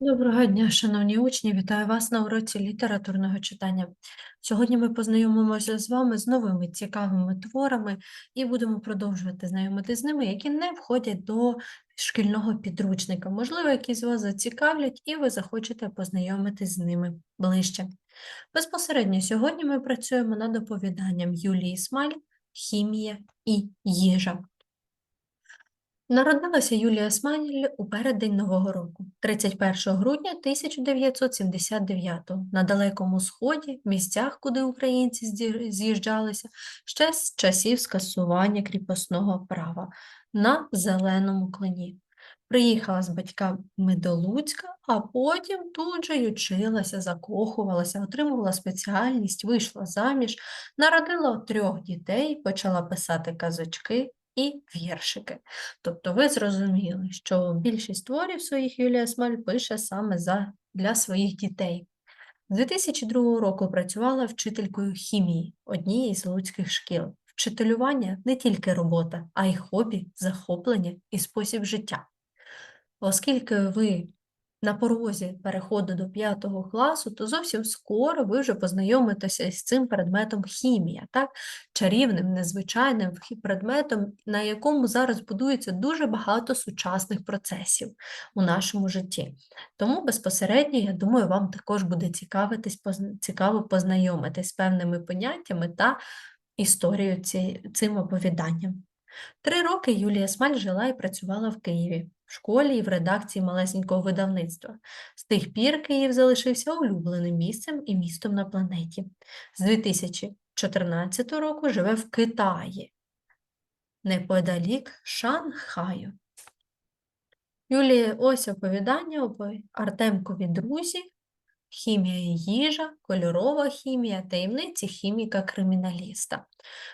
Доброго дня, шановні учні! Вітаю вас на уроці літературного читання. Сьогодні ми познайомимося з вами з новими цікавими творами і будемо продовжувати знайомити з ними, які не входять до шкільного підручника. Можливо, якісь вас зацікавлять, і ви захочете познайомитись з ними ближче. Безпосередньо сьогодні ми працюємо над оповіданням Юлії Смаль «Хімія і їжа». Народилася Юлія Смаль у переддень Нового року, 31 грудня 1979 на Далекому Сході, в місцях, куди українці з'їжджалися, ще з часів скасування кріпосного права на Зеленому клині. Приїхала з батьками до Луцька, а потім тут же й училася, закохувалася, отримувала спеціальність, вийшла заміж, народила трьох дітей, почала писати казочки і віршики. Тобто ви зрозуміли, що більшість творів своїх Юлія Смаль пише саме за, для своїх дітей. З 2002 року працювала вчителькою хімії однієї з луцьких шкіл. Вчителювання не тільки робота, а й хобі, захоплення і спосіб життя. Оскільки ви на порозі переходу до 5 класу, то зовсім скоро ви вже познайомитеся з цим предметом хімія, так? чарівним, незвичайним предметом, на якому зараз будується дуже багато сучасних процесів у нашому житті. Тому безпосередньо, я думаю, вам також буде цікаво познайомитись з певними поняттями та історією цим оповіданням. Три роки Юлія Смаль жила і працювала в Києві, в школі і в редакції малесенького видавництва. З тих пір Київ залишився улюбленим місцем і містом на планеті. З 2014 року живе в Китаї, неподалік Шанхаю. Юлія, ось оповідання опо- Артемкові друзі, хімія і їжа, кольорова хімія, таємниці хіміка-криміналіста.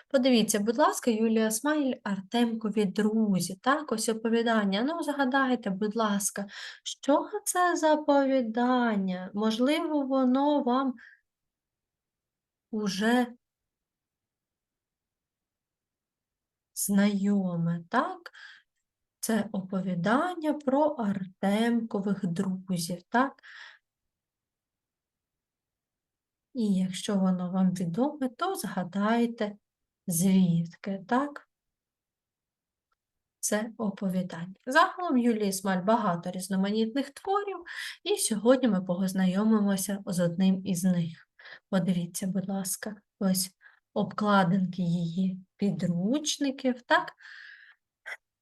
Подивіться, будь ласка, Юлія Смайль, Артемкові друзі. Так, ось оповідання. Ну, згадайте, будь ласка, що це за оповідання? Можливо, воно вам уже знайоме, так? Це оповідання про Артемкових друзів, так? І якщо воно вам відоме, то згадайте, звідки, так? Це оповідання. Загалом Юлії Смаль багато різноманітних творів, і сьогодні ми познайомимося з одним із них. Подивіться, будь ласка, ось обкладинки її підручників, так?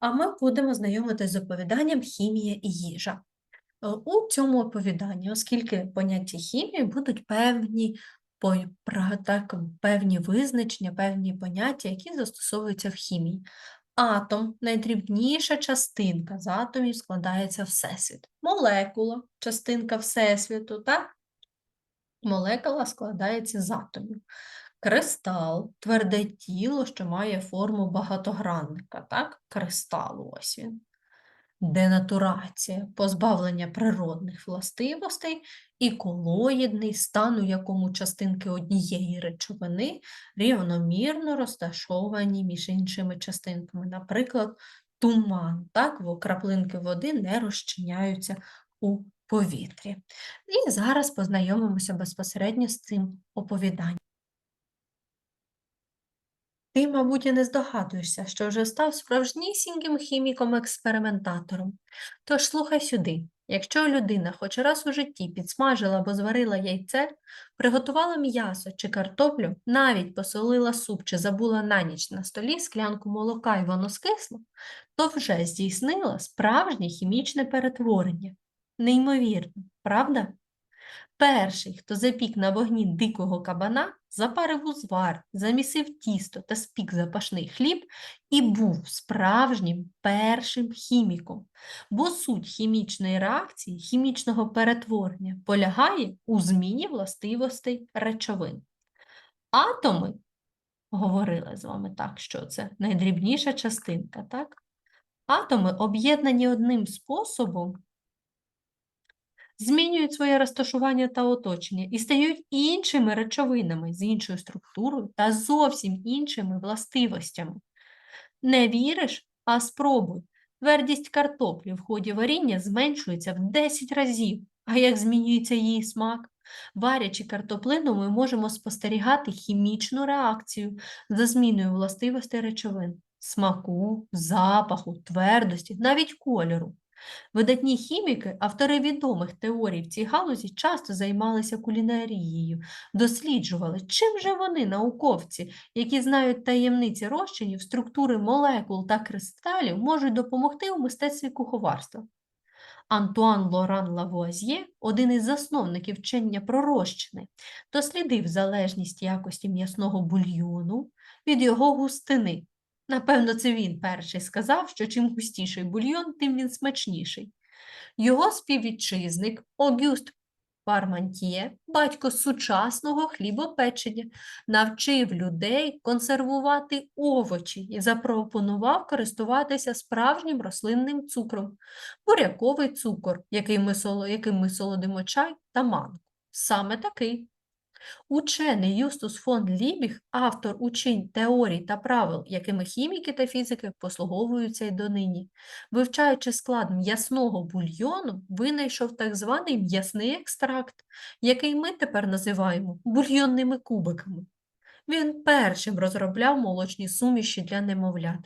А ми будемо знайомитися з оповіданням Хімія і їжа. Е, У цьому оповіданні, оскільки поняття хімії будуть певні, так, певні визначення, певні поняття, які застосовуються в хімії. Атом найдрібніша частинка з атомів складається Всесвіт. Молекула частинка Всесвіту, так? Молекула складається з атомів. Кристал тверде тіло, що має форму багатогранника, так? Кристал, ось він денатурація, позбавлення природних властивостей і колоїдний стан, у якому частинки однієї речовини рівномірно розташовані між іншими частинками. Наприклад, туман, так, бо краплинки води не розчиняються у повітрі. І зараз познайомимося безпосередньо з цим оповіданням. Ти, мабуть, і не здогадуєшся, що вже став справжнісіньким хіміком-експериментатором. Тож слухай сюди. Якщо людина хоч раз у житті підсмажила або зварила яйце, приготувала м'ясо чи картоплю, навіть посолила суп чи забула на ніч на столі склянку молока і воно скисло, то вже здійснила справжнє хімічне перетворення. Неймовірно, правда? Перший, хто запік на вогні дикого кабана, запарив узвар, замісив тісто та спік запашний хліб і був справжнім першим хіміком. Бо суть хімічної реакції, хімічного перетворення полягає у зміні властивостей речовин. Атоми, говорили з вами так, що це найдрібніша частинка, так? Атоми об'єднані одним способом змінюють своє розташування та оточення і стають іншими речовинами з іншою структурою та зовсім іншими властивостями. Не віриш, а спробуй. Твердість картоплі в ході варіння зменшується в 10 разів, А як змінюється її смак? Варячи картоплину, ми можемо спостерігати хімічну реакцію за зміною властивостей речовин смаку, запаху, твердості, навіть кольору. Видатні хіміки, автори відомих теорій в цій галузі, часто займалися кулінарією, досліджували, чим же вони, науковці, які знають таємниці розчинів, структури молекул та кристалів, можуть допомогти у мистецтві куховарства. Антуан Лоран Лавуазьє, один із засновників вчення про розчини, дослідив залежність якості м'ясного бульйону від його густини. Напевно, це він перший сказав, що чим густіший бульйон, тим він смачніший. Його співвітчизник Огюст Пармантьє, батько сучасного хлібопечення, навчив людей консервувати овочі і запропонував користуватися справжнім рослинним цукром, буряковий цукор, яким ми солодимо чай та манку. Саме такий. Учений Юстус фон Лібіг, автор учень теорій та правил, якими хіміки та фізики послуговуються й донині, вивчаючи склад м'ясного бульйону, винайшов так званий м'ясний екстракт, який ми тепер називаємо бульйонними кубиками. Він першим розробляв молочні суміші для немовлят.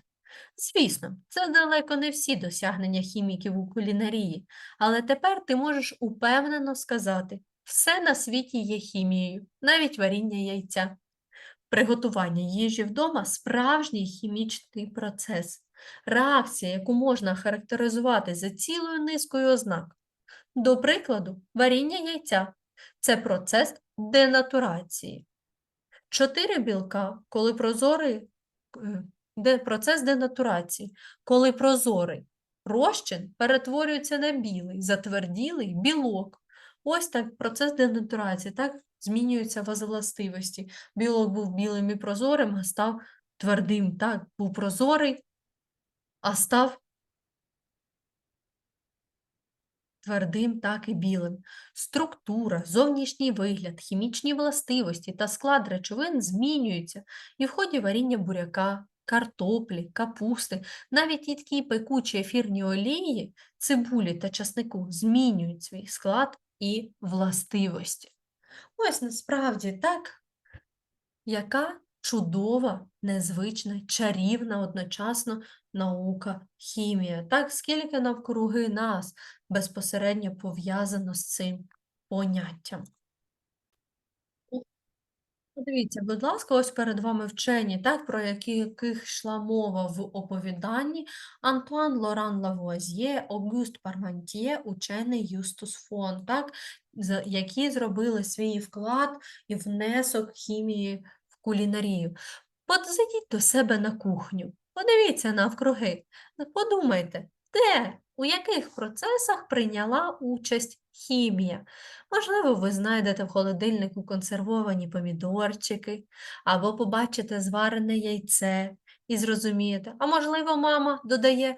Звісно, це далеко не всі досягнення хіміків у кулінарії, але тепер ти можеш упевнено сказати, все на світі є хімією, навіть варіння яйця. Приготування їжі вдома справжній хімічний процес, реакція, яку можна характеризувати за цілою низкою ознак. До прикладу, варіння яйця це процес денатурації. Чотири білка, коли прозорий е, де процес денатурації, коли прозорий розчин перетворюється на білий, затверділий білок. Ось так процес денатурації, так змінюються властивості. Білок був білим і прозорим, а став твердим, так, був прозорий, а став твердим, так і білим. Структура, зовнішній вигляд, хімічні властивості та склад речовин змінюються і в ході варіння буряка, картоплі, капусти, навіть рідкі пекучі ефірні олії, цибулі та часнику змінюють свій склад і властивості. Ось насправді так, яка чудова, незвична, чарівна одночасно наука хімія. Так, скільки навкруги нас безпосередньо пов'язано з цим поняттям. Подивіться, будь ласка, ось перед вами вчені, так, про які, яких йшла мова в оповіданні. Антуан Лоран Лавуазьє, Огюст Пармантьє, учений Юстус фон, так, які зробили свій вклад і внесок хімії в кулінарію. От до себе на кухню, подивіться навкруги, подумайте, де, у яких процесах прийняла участь хімія. Можливо, ви знайдете в холодильнику консервовані помідорчики, або побачите зварене яйце і зрозумієте, а можливо, мама додає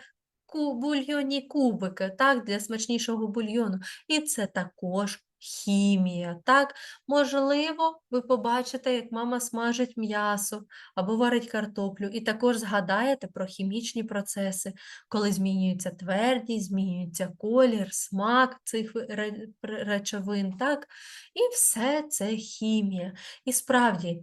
бульйонні кубики, так, для смачнішого бульйону, і це також хімія, так? Можливо, ви побачите, як мама смажить м'ясо або варить картоплю, і також згадаєте про хімічні процеси, коли змінюється твердість, змінюється колір, смак цих ви- ре- ре- речовин, так? І все це хімія. І справді,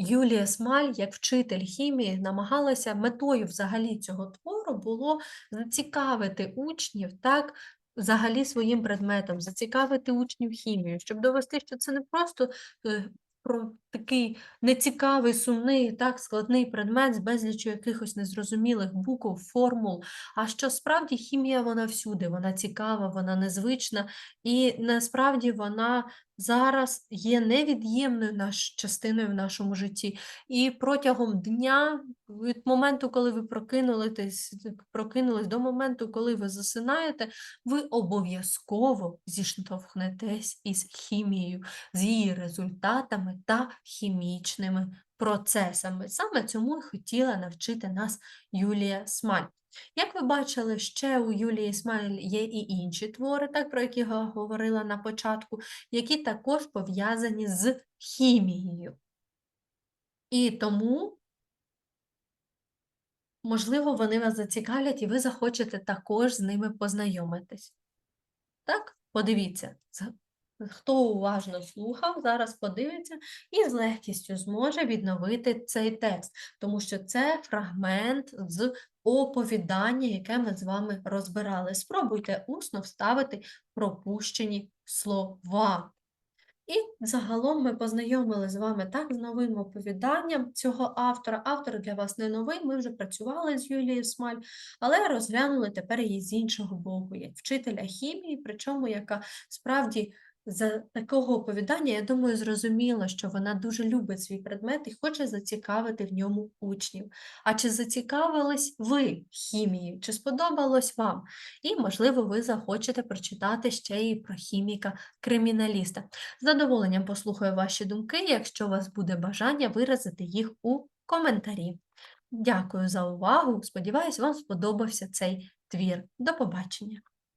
Юлія Смаль, як вчитель хімії, намагалася метою взагалі цього твору було зацікавити учнів так, взагалі своїм предметом, зацікавити учнів хімію, щоб довести, що це не просто е, про такий нецікавий, сумний, так, складний предмет з безлічю якихось незрозумілих букв, формул, а що справді хімія вона всюди, вона цікава, вона незвична, і насправді вона зараз є невід'ємною наш, частиною в нашому житті. І протягом дня, від моменту, коли ви прокинулись, прокинулись до моменту, коли ви засинаєте, ви обов'язково зіштовхнетесь із хімією, з її результатами та хімічними процесами. Саме цьому і хотіла навчити нас Юлія Смаль. Як ви бачили, ще у Юлії Смаль є і інші твори, так, про які я говорила на початку, які також пов'язані з хімією. І тому, можливо, вони вас зацікавлять, і ви захочете також з ними познайомитись. Так? Подивіться, хто уважно слухав, зараз подивиться і з легкістю зможе відновити цей текст, тому що це фрагмент з оповідання, яке ми з вами розбирали. Спробуйте усно вставити пропущені слова. І загалом ми познайомили з вами так з новим оповіданням цього автора. Автор для вас не новий, ми вже працювали з Юлією Смаль, але розглянули тепер її з іншого боку, як вчителя хімії, причому яка справді за такого оповідання, я думаю, зрозуміло, що вона дуже любить свій предмет і хоче зацікавити в ньому учнів. А чи зацікавились ви хімією? Чи сподобалось вам? І, можливо, ви захочете прочитати ще і про хіміка-криміналіста. З задоволенням послухаю ваші думки, якщо у вас буде бажання виразити їх у коментарі. Дякую за увагу. Сподіваюсь, вам сподобався цей твір. До побачення!